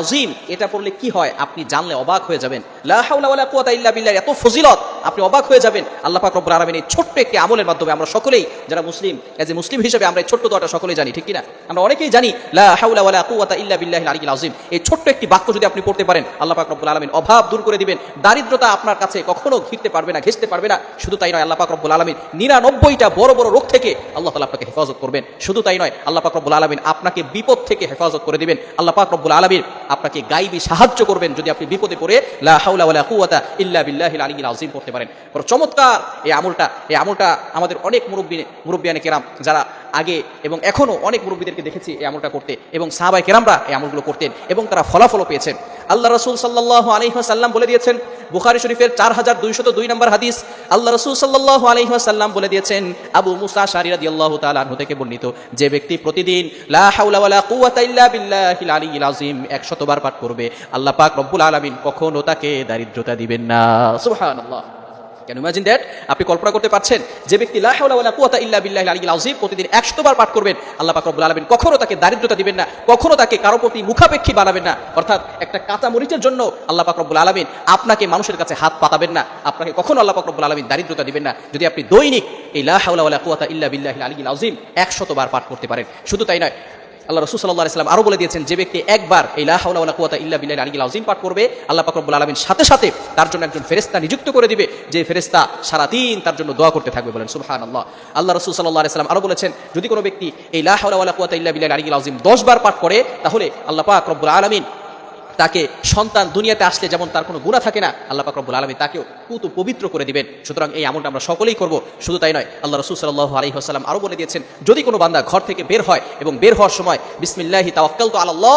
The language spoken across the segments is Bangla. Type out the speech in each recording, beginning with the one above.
আযীম। এটা পড়লে কি হয়? আপনি জানলে অবাক হয়ে যাবেন। লা হাওলা ওয়ালা কুওয়াতা ইল্লা বিল্লাহ, এত ফজিলত, আপনি অবাক হয়ে যাবেন। আল্লাহ পাক রব্বুল আলামিন এই ছোট্ট একটি আমলের মাধ্যমে আমরা সকলেই, যারা মুসলিম এজ এ মুসলিম হিসেবে আমরা এই ছোট্ট দোয়াটা সকলেই জানি, ঠিক কি না আমরা অনেকেই জানি, লা হাওলা ওয়ালা কুওয়াতা ইল্লা আলিয়্যিল আযীম। এই ছোট্ট একটি বাক্য যদি আপনি পড়তে পারেন, আল্লাহ পাক রব্বুল আলামিন অভাব দূর করে দিবেন। দারিদ্রতা আপনার কাছে কখনো ঘিরতে পারবে না ঘেঁচতে পারবে না। শুধু তাই নয়, আল্লাহ পাক রব্বুল আলামিন নিরানব্বইটা বড় বড় রোগ থেকে আল্লাহ তাআলা আপনাকে হেফাজত করবেন। শুধু তাই নয়, আল্লাহ পাক রব্বুল আলামিন আপনাকে বিপদ থেকে হেফাজত করে দিবেন। আল্লাহ পাক রব্বুল আলামিন আপনাকে গাইবি সাহায্য করবেন যদি আপনি বিপদে পড়ে। লা হাওলা ওয়ালা কুওয়াতা ইল্লা বিল্লাহিল আলিয়্যিল আযীম পড়তে পারেন। বড় চমৎকার এই আমলটা এই আমলটা আমাদের অনেক মুরব্বী, মুরব্বিয়ানে কেরাম যারা আগে এবং এখনও অনেক মুরব্বীদেরকে দেখেছি এই আমলটা করতে এবং সাহাবাই কেরামরা এই আমলগুলো করতেন এবং তারা ফলাফলও পেয়েছেন। আল্লাহ রসুল সাল্লাহ আলহিহাসাল্লাম বলে দিয়েছেন বুখারি শরীফের চার হাজার দুইশত দুই নম্বর হাদিস, আল্লাহ রসুল সাল্লাহ আলহিহাসাল্লাম বলে দিয়েছেন, আবু মুসা শারিরা দিয়াল্লাহ তালাহ থেকে বর্ণিত, যে ব্যক্তি প্রতিদিন লা হাওলা ওয়ালা কুওয়াতা ইল্লা বিল্লাহিল আলিয়্যিল আযীম 100 বার পাঠ করবে, আল্লাহ পাক রব্বুল আলামিন কখনও তাকে দারিদ্রতা দিবেন না। সুবহানাল্লাহ। ক্যান ইমাজিন দ্যাট আপনি কল্পনা করতে পারছেন, যে ব্যক্তি লা হাওলা ওয়ালা কুওয়াতা ইল্লা বিল্লাহিল আলিয়্যিল আযীম প্রতিদিন 100 বার পাঠ করবেন, আল্লাহ পাক রব্বুল আলামিন কখনো তাকে দারিদ্রতা দিবেন না, কখনো তাকে কারও প্রতি মুখাপেক্ষী বানাবেন না। অর্থাৎ একটা কাঁচা মরিচের জন্য আল্লাহ পাক রব্বুল আলামিন আপনাকে মানুষের কাছে হাত পাতাবেন না, আপনাকে কখনো আল্লাহ পাক রব্বুল আলামিন দারিদ্রতা দিবেন না। যদি আপনি দৈনিক এই লা হাওলা ওয়ালা কুওয়াতা ইল্লা বিল্লাহিল আলিয়্যিল আযীম 100 বার পাঠ করতে পারেন, শুধু তাই নয় আল্লাহ রসুল সাল্লাহ ইসলাম আরও বলে দিয়েছেন, যে ব্যক্তি একবার এই লাহাউলা কুয়াতা ইল্লা বিল্লাহ আলী আজিম পাঠ করবে, আল্লাহ পাক রব্বুল আলমিন সাথে সাথে তার জন্য একজন ফেরেস্তা নিযুক্ত করে দিবে, যে ফেরেস্তা সারাদিন তার জন্য দোয়া করতে থাকবে। বলেন সুহান আল্লাহ আল্লাহ রসুল সাল্লাহ ইসলাম আরও বলেছেন, যদি কোনো ব্যক্তি এই লাহাউলা কুয়াতা ইল্লা বিল্লাহ আলী আজিম দশ বার পাঠ করে, তাহলে আল্লাহ পাক রব্বুল আলমিন তাকে সন্তান দুনিয়াতে আসলে যেমন তার কোনো গুণা থাকে না, আল্লাহ পাক রব্বুল আলমী তাকেও পুতু পবিত্র করে দিবেন। সুতরাং এই আমলটা আমরা সকলেই করব, শুধু তাই নয়, আল্লাহ রসুল সাল্লাহ আলী হাসাল্লাম আরও বলে দিয়েছেন, যদি কোনো বান্দা ঘর থেকে বের হয় এবং বের হওয়ার সময়, বিসমিল্লাহি তাওয়াক্কাল তো আল্লাহ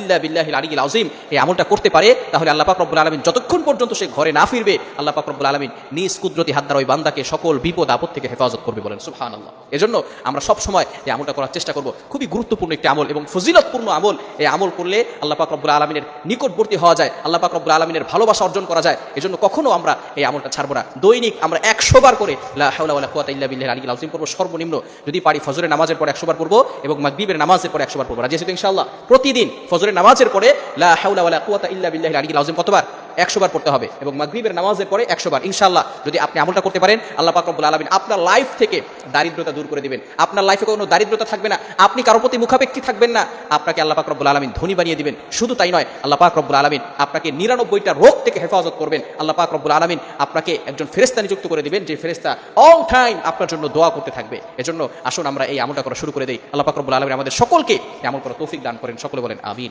ইল্লা বিল্লাহিল আযীম, এই আমলটা করতে পারে, তাহলে আল্লাহ পাক রব্বুল আলমিন যতক্ষণ পর্যন্ত সে ঘরে না ফিরবে, আল্লাহ পাক রব্বুল আলমিন নিজ কুদরতি হাত দ্বারা ওই বান্দাকে সকল বিপদ, আপদ থেকে হেফাজত করবে বলেন, সুবহানাল্লাহ। এজন্য আমরা সব সময় এই আমলটা করার চেষ্টা করব, খুবই গুরুত্বপূর্ণ একটি আমল এবং ফজিলতপূর্ণ আমল, এই আমল করলে আল্লাহ পাক রব্বুল আলমিনের নিকটবর্তী হওয়া যায়, আল্লাহ পাক রব্বুল আলমিনের ভালোবাসা অর্জন করা যায়, এজন্য কখনো আমরা এই আমলটা ছাড়বো না। দৈনিক আমরা একশো বার করে করব ইল্লা আলিয়্যিল পড়ব, সর্বনিম্ন যদি পারি ফজরের নামাজের পরে একশো বার পড়ব এবং মাকবিবের নামাজের পরে একশো বার পড়ব। রাজি ইনশাল্লাহ প্রতিদিন ফজরের নামাজের পরে লা হাওলা ওয়ালা কুওয়াতা ইল্লা বিল্লাহিল আলিয়্যিল আযীম কতবার? একশো বার পড়তে হবে এবং মাগরিবের নামাজের পরে একশো বার। ইনশাআল্লাহ, যদি আপনি আমলটা করতে পারেন, আল্লাহ পাক রব্বুল আলামিন আপনার লাইফ থেকে দারিদ্রতা দূর করে দিবেন। আপনার লাইফে কোনো দারিদ্রতা থাকবে না। আপনি কারোর প্রতি মুখাপেক্ষী থাকবেন না। আপনাকে আল্লাহ পাক রব্বুল আলামিন ধনী বানিয়ে দিবেন। শুধু তাই নয়, আল্লাহ পাক রব্বুল আলামিন আপনাকে নিরানব্বইটা রোগ থেকে হেফাজত করবেন। আল্লাহ পাক রব্বুল আলামিন আপনাকে একজন ফেরেস্তা নিযুক্ত করে দিবেন, যে ফেরেস্তা অল টাইম আপনার জন্য দোয়া করতে থাকবে। এজন্য আসুন আমরা এই আমলটা করা শুরু করে দেই। আল্লাহ পাক রব্বুল আলামিন আমাদের সকলকে আমল করা তৌফিক দান করেন। সকলে বলেন, আমিন।